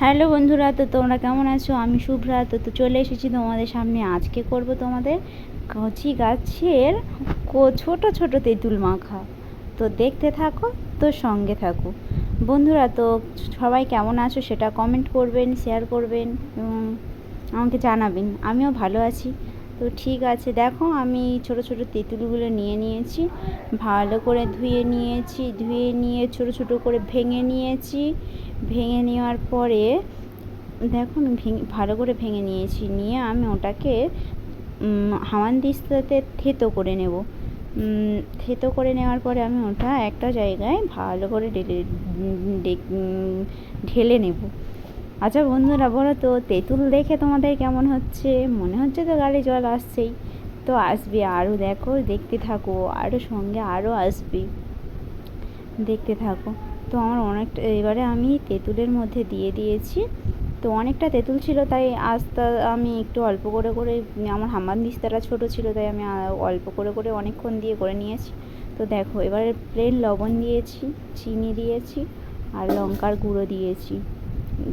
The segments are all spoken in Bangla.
হ্যালো বন্ধুরা, তো তোমরা কেমন আছো? আমি শুভ্রা, তো তো চলে এসেছি তোমাদের সামনে। আজকে করব তোমাদের কচি গাছের ছোট ছোট তেঁতুল মাখা। তো দেখতে থাকো, তো সঙ্গে থাকো। বন্ধুরা, তো সবাই কেমন আছো সেটা কমেন্ট করবেন শেয়ার করবেন, এবং আমাকে জানাবেন। আমিও ভালো আছি। তো ঠিক আছে, দেখো আমি ছোট ছোট তেঁতুলগুলো নিয়ে নিয়েছি, ভালো করে ধুয়ে নিয়েছি, ধুয়ে নিয়ে ছোট ছোট করে ভেঙে নিয়েছি, ভেঙে নেওয়ার পরে দেখো ভেঙে, ভালো করে ভেঙে নিয়েছি, নিয়ে আমি ওটাকে হামানদিস্তাতে থেতো করে নেব। থেতো করে নেওয়ার পরে আমি ওটা একটা জায়গায় ভালো করে ঢেলে ঢেলে নেব। আচ্ছা বন্ধুরা, বলো তো, তেঁতুল দেখে তোমাদের কেমন হচ্ছে? মনে হচ্ছে তো গালে জল আসছেই। তো আসবে আরও দেখো, দেখতে থাকো আরও সঙ্গে আরও আসবে। দেখতে থাকো। তো আমার অনেকটা, এবারে আমি তেঁতুলের মধ্যে দিয়ে দিয়েছি। তো অনেকটা তেঁতুল ছিল, তাই আস্তে আমি একটু অল্প করে করে, আমার হামান দিস্তাটা ছোটো ছিল, তাই আমি অল্প করে করে অনেকক্ষণ দিয়ে করে নিয়েছি। তো দেখো, এবারে প্লেন লবণ দিয়েছি, চিনি দিয়েছি, আর লঙ্কার গুঁড়ো দিয়েছি।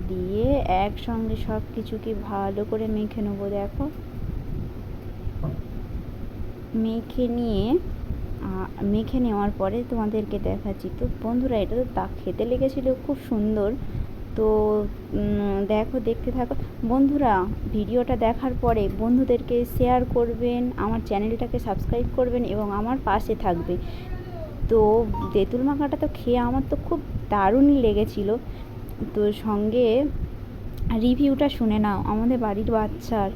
দিয়ে একসঙ্গে সব কিছুকে ভালো করে মেখে নেব, দেখো। মেখে নিয়ে মেখে নেওয়ার পরে তোমাদেরকে দেখাচ্ছি। তো বন্ধুরা, এটা তো তা, খেতে লেগেছিল, খুব সুন্দর। তো দেখো, দেখতে থাকো। বন্ধুরা, ভিডিওটা দেখার পরে বন্ধুদেরকে শেয়ার করবেন, আমার চ্যানেলটাকে সাবস্ক্রাইব করবেন এবং আমার পাশে থাকবে। তো, তেঁতুল মাখাটা তো খেয়ে আমার তো খুব দারুণই লেগেছিল। তো সঙ্গে রিভিউটা শুনে নাও, আমাদের বাড়ির বাচ্চার।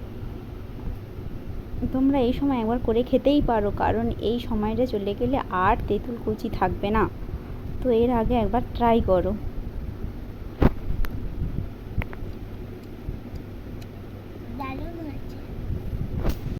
তোমরা এই সময় একবার করে খেতেই পারো, কারণ এই সময়টা চলে গেলে আর তেঁতুল কুচি থাকবে না। তো এর আগে একবার ট্রাই করো।